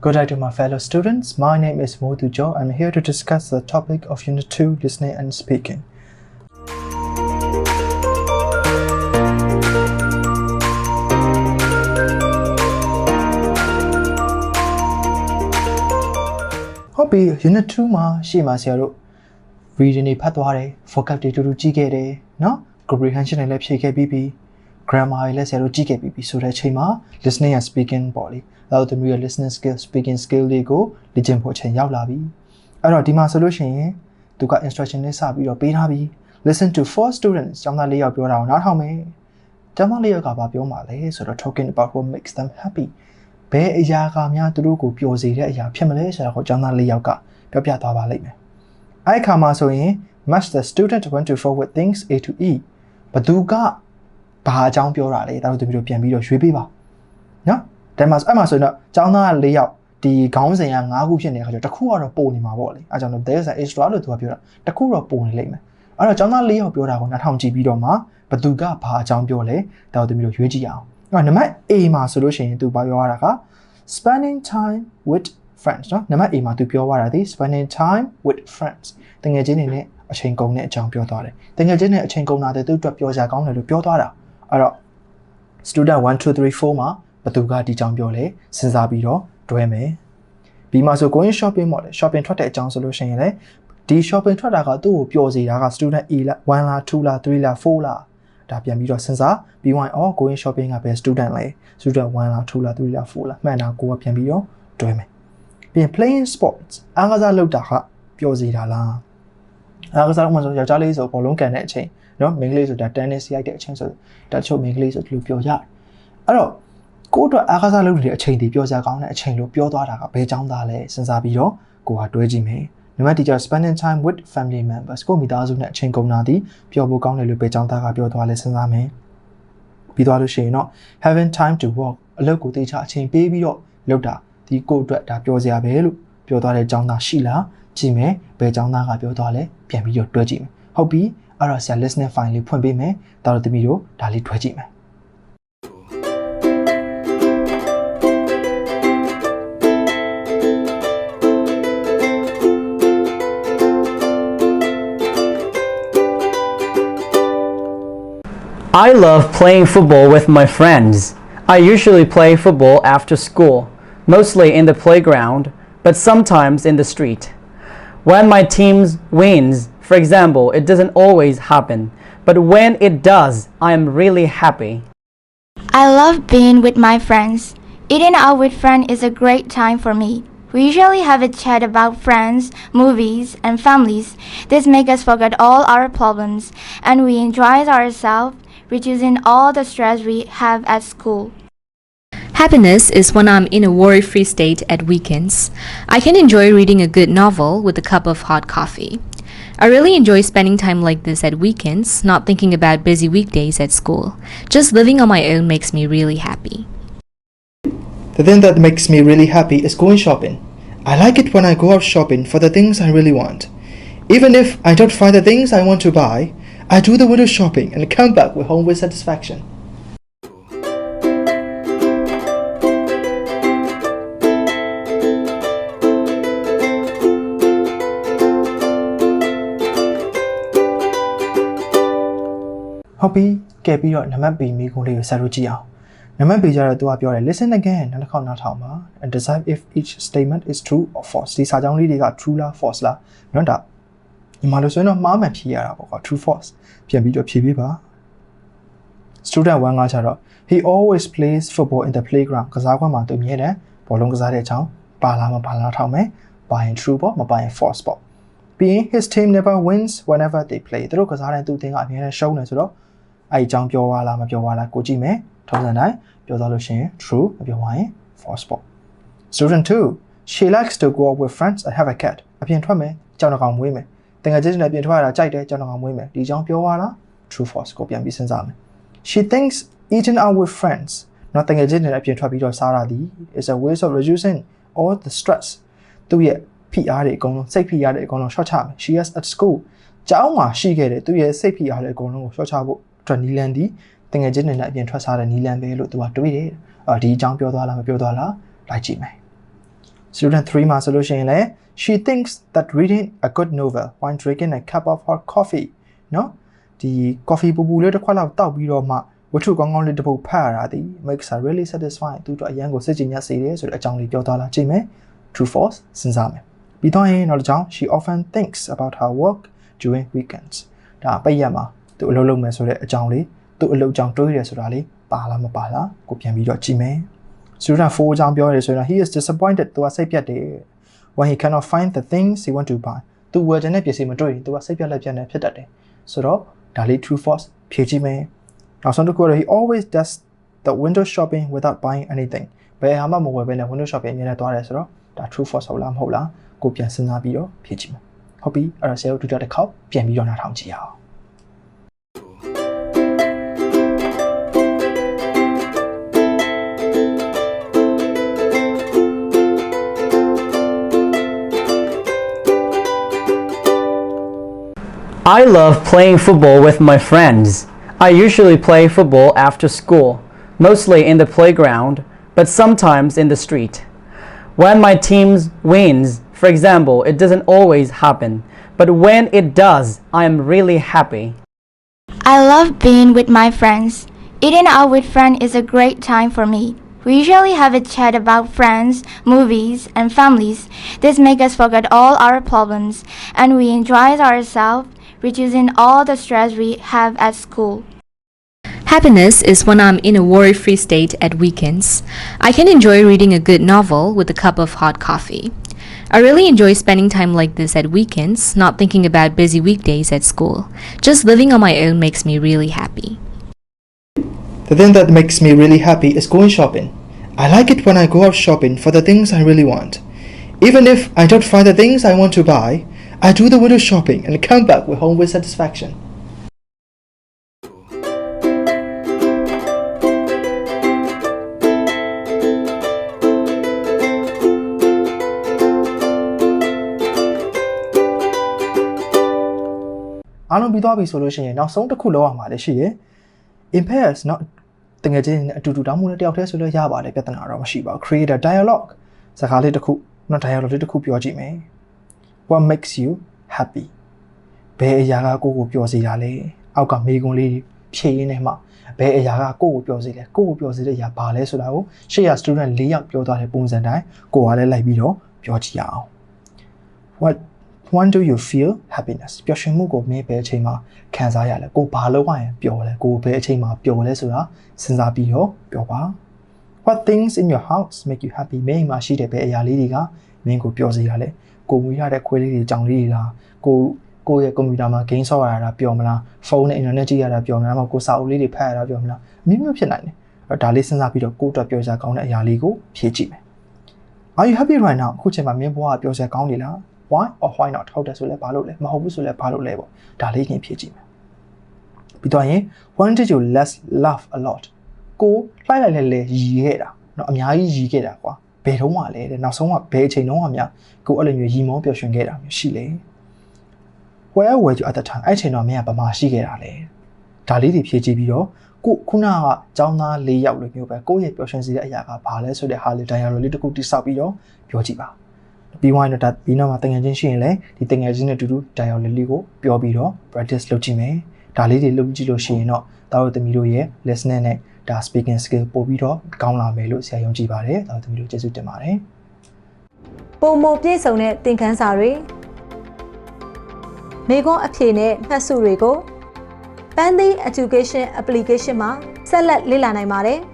Good day to my fellow students. My name is Modu Jo. I'm here to discuss the topic of Unit 2 Listening and Speaking. ။ဟုတ်ပြီ Unit 2မှာရှေ့မှာဆရာတို့ reading တွေဖတ်သွားတယ် vocab တွေတူတူကြည့်ခဲ့တယ်เนาะ comprehension တွေလည်းဖြည့်ခဲ့ပြီးပြီ grammar တွေလည်းဆရာတို့ကြည့်ခဲ့ပြီးပြီဆိုတဲ့အချိန်မှာ listening and speaking ပေါ့လေ။အဲ့တော့သမီးရဲ့ listening skill speaking skill တွေကိုလေ့ကျင့်ဖို့အချိန်ရောက်လာပြီ။အဲ့တော့ဒီမှာဆိုလို့ရှိရင်သူက instruction လေးစပြီးတော့ပေးထားပြီ listen to four students ကျောင်းသားလေးယောက်ပြောတာကိုနားထောင်မယ်။ကျောင်းသားလေးယောက်ကဘာပြောမှာလဲဆိုတော့ talking about what makes them happy ဘယ်အရာကများသူတို့ကိုပျော်စေတဲ့အရာဖြစ်မလဲဆိုတာကိုကျောင်းသားလေးယောက်ကပြောပြသွားပါလိမ့်မယ်။အဲ့ဒီခါမှာဆိုရင် must the student want to forward things A to E ဘသူက ဘာအကြောင်းပြောတာလဲဒါတို့တပီတော့ပြန်ပြီးတော့ရွေးပေးပါနော်ဒါမှအဲ့မှာဆိုရင်တော့ကျောင်းသားက၄ယောက်ဒီခေါင်းစဉ်က၅ခုဖြစ်နေတဲ့ခါကျတော့တစ်ခုကတော့ပုံနေမှာပေါ့လေအဲကြောင့်တော့ there is an extra လို့သူကပြောတာတစ်ခုတော့ပုံနေလိမ့်မယ်အဲ့တော့ကျောင်းသား၄ယောက်ပြောတာကိုနားထောင်ကြည့်ပြီးတော့မှဘသူကဘာအကြောင်းပြောလဲဒါတို့တပီတော့ရွေးကြည့်အောင်အဲ့နံပါတ် A မှာဆိုလို့ရှိရင်သူပြောရတာက spending time with friends เนาะနံပါတ် A မှာသူပြောရတာဒီ spending time with friends တကယ်ချင်းနေနဲ့အချိန်ကုန်တဲ့အကြောင်းပြောသွားတယ်တကယ်ချင်းနဲ့အချိန်ကုန်တာတဲ့သူအတွက်ပြောကြကောင်းတယ်လို့ပြောသွားတာ အဲ့တော့ student 1 2 3 4မှာဘသူကဒီကြောင်ပြောလဲစဉ်းစားပြီးတော့တွဲမယ်ပြီးမှဆို going shopping ပေါ့လေ shopping ထွက်တဲ့အကြောင်းဆိုလို့ရှိရင်လေဒီ shopping ထွက်တာကသူ့ကိုပျော်စေတာက student A လား1လား2လား3လား4လားဒါပြန်ပြီးတော့စဉ်းစားပြီးရင်အော် going shopping ကဘယ် student လဲ student 1လား2လား3လား4လားမှန်တာကိုကပြန်ပြီးတော့တွဲမယ်ပြီးရင် playing sports အားကစားလုပ်တာကပျော်စေတာလားအားကစားဥပမာဆိုယောက်ျားလေးဆိုဘောလုံးကန်တဲ့အချိန် နော်မိန်းကလေးဆိုတာ tennis ရိုက်တဲ့အချိန်ဆိုတချို့မိန်းကလေးဆိုဒီလိုပြောကြတယ်အဲ့တော့ကိုယ့်အတွက်အားကစားလုပ်နေတဲ့အချိန်တွေပြောစရာကောင်းတဲ့အချိန်လို့ပြောသွားတာကဘယ်ကြောင်းသားလဲစဉ်းစားပြီးတော့ကိုကတွဲကြည့်မယ်နံပါတ် teacher spending time with family members ကိုမိသားစုနဲ့အချိန်ကုန်တာဒီပျော်ဖို့ကောင်းတယ်လို့ပဲကြောင်းသားကပြောသွားလဲစဉ်းစားမယ်ပြီးသွားလို့ရှိရင်တော့ having time to work အလုပ်ကိုတေချာအချိန်ပေးပြီးတော့လုပ်တာဒီကိုယ့်အတွက်ဒါပြောစရာပဲလို့ပြောသွားတဲ့ကြောင်းသားရှိလားကြည့်မယ်ဘယ်ကြောင်းသားကပြောသွားလဲပြန်ပြီးတော့တွဲကြည့်မယ်ဟုတ်ပြီ အဲ့တော့ဆရာ listening file လေးဖွင့်ပေးမယ်ဒါတော့သမီးတို့ဒါလေးတွဲကြည့်မယ် I love playing football with my friends. I usually play football after school, mostly in the playground, but sometimes in the street. When my team wins, for example, it doesn't always happen, but when it does, I am really happy. I love being with my friends. Eating out with friends is a great time for me. We usually have a chat about friends, movies, and families. This makes us forget all our problems and we enjoy ourselves, reducing all the stress we have at school. Happiness is when I'm in a worry free state at weekends. I can enjoy reading a good novel with a cup of hot coffee. I really enjoy spending time like this at weekends, not thinking about busy weekdays at school. Just living on my own makes me really happy. The thing that makes me really happy is going shopping. I like it when I go out shopping for the things I really want. Even if I don't find the things I want to buy, I do the window shopping and come back with home with satisfaction. ဟုတ်ပြီကဲပြီးတော့နံပါတ်ပေမိကုန်းလေးကိုဆက်လို့ကြည့်အောင်နံပါတ်ပေကြတော့သူကပြောတယ် listen again နောက်တစ်ခေါက်နားထောင်ပါ and decide if each statement is true or false ဒီစာကြောင်းလေးတွေက true လား false လားနော်ဒါညီမလို့ဆိုရင်တော့မှားမှန်ဖြေရတာပေါ့ကွာ true false ပြန်ပြီးတော့ဖြေပေးပါ student 1ကကျတော့ he always plays football in the playground ကစားကွင်းမှာသူအမြဲတမ်းဘောလုံးကစားတဲ့အကြောင်းပါလားမပါလားထောက်မယ်ပါရင် true ပေါ့မပါရင် false ပေါ့ပြီးရင် his team never wins whenever they play သူတို့ကစားတဲ့သူအသင်းကအမြဲတမ်းရှုံးတယ်ဆိုတော့ အဲ့ဒီအကြောင်းပြောသွားလားမပြောသွားလားကိုကြည့်မယ်ထုံးစံတိုင်းပြောသွားလို့ရှိရင် true မပြောသွားရင် false ပေါ့ student 2 she likes to go out with friends and have a cat အပြင်ထွက်မယ်ကြောင်တကောင်မွေးမယ်တကယ်ချင်းနဲ့အပြင်ထွက်ရတာကြိုက်တယ်ကြောင်တကောင်မွေးမယ်ဒီအကြောင်းပြောသွားလား true false ကိုပြန်ပြီးစဉ်းစားမယ် she thinks eating out with friends နော်တကယ်ချင်းနဲ့အပြင်ထွက်ပြီးတော့စားတာဒီ is a way of reducing all the stress သူ့ရဲ့ဖိအားတွေအကုန်လုံးစိတ်ဖိအားတွေအကုန်လုံး short ချမယ် she has at school ကျောင်းမှာရှိခဲ့တဲ့သူ့ရဲ့စိတ်ဖိအားတွေအကုန်လုံးကို short ချဖို့ ထွက်နီလန်ဒီတငယ်ချင်းတွေနဲ့အပြင်ထွက်စားတဲ့နီလန်ပဲလို့သူကတွေးတယ်အော်ဒီအကြောင်းပြောသွားလားမပြောသွားလားလိုက်ကြည့်မယ် Student 3မှာဆိုလို့ရှိရင်လည်း she thinks that reading a good novel while drinking a cup of hot coffee နော်ဒီ coffee ပူပူလေးတစ်ခွက်လောက်တောက်ပြီးတော့မှဝတ္ထုကောင်းကောင်းလေးတစ်ပုဒ်ဖတ်ရတာဒီ makes her really satisfying သူတို့အရန်ကိုစိတ်ကြည်ညက်စေတယ်ဆိုတဲ့အကြောင်းလေးပြောသွားလားကြည့်မယ် true false စဉ်းစားမယ်ပြီးတော့ရင်နောက်တစ်ကြောင် she often thinks about her work during weekends ဒါပိတ်ရက်မှာ သူအလုပ်လုပ်မယ်ဆိုတဲ့အကြောင်းလေးသူအလုပ်ကြောင်းတွေးရတယ်ဆိုတာလေးပါလားမပါလားကိုပြန်ပြီးတော့ကြည့်မယ် student 4အကြောင်းပြောရတယ်ဆိုတော့ he is disappointed သူကစိတ်ပြတ်တယ် when he cannot find the things he want to buy သူဝယ်တဲ့ပစ္စည်းမတွေ့ရင်သူကစိတ်ပြတ်လက်ပြတ်နေဖြစ်တတ်တယ်ဆိုတော့ဒါလေး true false ဖြေကြည့်မယ်နောက်ဆုံးတစ်ခုကတော့ he always does the window shopping without buying anything ဘယ်ဟာမှမဝယ်ဘဲနဲ့ window shopping အမြဲတမ်းသွားတယ်ဆိုတော့ဒါ true false ဟုတ်လားမဟုတ်လားကိုပြန်စဉ်းစားပြီးတော့ဖြေကြည့်မယ်ဟုတ်ပြီအဲ့တော့ဆရာတို့ဒုတိယတစ်ခေါက်ပြန်ပြီးတော့နားထောင်ကြည့်အောင် I love playing football with my friends. I usually play football after school, mostly in the playground, but sometimes in the street. When my team wins, for example, it doesn't always happen, but when it does, I am really happy. I love being with my friends. Eating out with friends is a great time for me. We usually have a chat about friends, movies, and families. This makes us forget all our problems and we enjoy ourselves, reducing all the stress we have at school. Happiness is when I'm in a worry free state at weekends. I can enjoy reading a good novel with a cup of hot coffee. I really enjoy spending time like this at weekends, not thinking about busy weekdays at school. Just living on my own makes me really happy. The thing that makes me really happy is going shopping. I like it when I go out shopping for the things I really want. Even if I don't find the things I want to buy, I do the window shopping and come back with home with satisfaction. အားလုံးပြီးသွားပြီဆိုလို့ရှိရင်နောက်ဆုံးတစ်ခုလောက်ရမှာလည်းရှိရယ် impairs เนาะတကယ်ချင်းအတူတူတောင်းမှုနဲ့တယောက်တည်းဆိုလို့ရပါတယ်ပြဿနာတော့မရှိပါဘူး create a dialogue စကားလေးတစ်ခုเนาะ dialogue လေးတစ်ခုပြောကြည့်မယ် what makes you happy ဘယ်အရာကကိုယ့်ကိုပျော်စေတာလဲအောက်ကမေကွန်လေးဖြည့်ရင်းနဲ့မှဘယ်အရာကကိုယ့်ကိုပျော်စေလဲကိုယ့်ကိုပျော်စေတဲ့အရာဘာလဲဆိုတာကိုရှေ့ရ student ၄ယောက်ပြောသွားတဲ့ပုံစံတိုင်းကိုယ်ကလည်းလိုက်ပြီးတော့ပြောကြည့်ရအောင် what when do you feel happiness ပျော်ရွှင်မှုကိုမင်းဘယ်အချိန်မှာခံစားရလဲကိုဘာလုပ်ရရင်ပျော်လဲကိုဘယ်အချိန်မှာပျော်လဲဆိုတာစဉ်းစားပြီးတော့ပြောပါ what things in your house make you happy မင်းမှာရှိတဲ့ဘယ်အရာလေးတွေကမင်းကိုပျော်စေရလဲ ကိုမွေးရတဲ့ခွေးလေးတွေကြောင်လေးတွေလားကိုကိုရဲ့ကွန်ပျူတာမှာ game ဆော့ရတာပျော်မလားဖုန်းနဲ့ internet ကြည့်ရတာပျော်မလားမဟုတ်ကိုစာအုပ်လေးတွေဖတ်ရတာပျော်မလားအမျိုးမျိုးဖြစ်နိုင်တယ်အဲ့တော့ဒါလေးစဉ်းစားပြီးတော့ကိုယ့်အတွက်ပျော်စရာကောင်းတဲ့အရာလေးကိုဖြည့်ကြည့်မယ် Are you happy right now အခုချိန်မှာမင်းဘဝကပျော်စရာကောင်းနေလား why or why not ဟုတ်တယ်ဆိုလဲဘာလို့လဲမဟုတ်ဘူးဆိုလဲဘာလို့လဲပေါ့ဒါလေးခင်ဖြည့်ကြည့်မယ်ပြီးတော့ရင် when did you last laugh a lot ကိုလှိုက်လိုက်လဲလဲရီခဲ့တာเนาะအများကြီးရီခဲ့တာကွာဘ ယ်တော့မှလဲတဲ့နောက်ဆုံးကဘယ်အချိန်တုန်းကများကိုအဲ့လိုမျိုးရီမောပျော်ရွှင်ခဲ့တာမျိုးရှိလေ where were you at the time အဲ့ချိန်တော့မင်းကဘာမှရှိခဲ့တာလဲဒါလေးတွေဖြည့်ကြည့်ပြီးတော့ကိုခုနကចောင်းသား၄ယောက်လိုမျိုးပဲကိုယ့်ရဲ့ပျော်ရွှင်စေတဲ့အရာကဘာလဲဆိုတဲ့ဟာလေး dialogue လေးတစ်ခုတိစောက်ပြီးတော့ပြောကြည့်ပါပြီးဝိုင်းတော့ဒါပြီးနောက်မှာတငယ်ချင်းရှိရင်လည်းဒီတငယ်ချင်းနဲ့အတူတူ dialogue လေးကိုပြောပြီးတော့ practice လုပ်ကြည့်မယ်ဒါလေးတွေလုပ်ကြည့်လို့ရှိရင်တော့တာတို့သမီးတို့ရဲ့ listening နဲ့ ဒါ speaking skill ပို့ပြီးတော့ကောင်းလာမယ်လို့ဆရာယုံကြည်ပါတယ်တာတို့သမီးတို့ကျေးဇူးတင်ပါတယ်ပုံမပြည့်စုံတဲ့သင်ခန်းစာတွေမိခွန်းအဖြေနဲ့မှတ်စုတွေကို Pandy Education Application မှာဆက်လက်လေ့လာနိုင်ပါတယ်။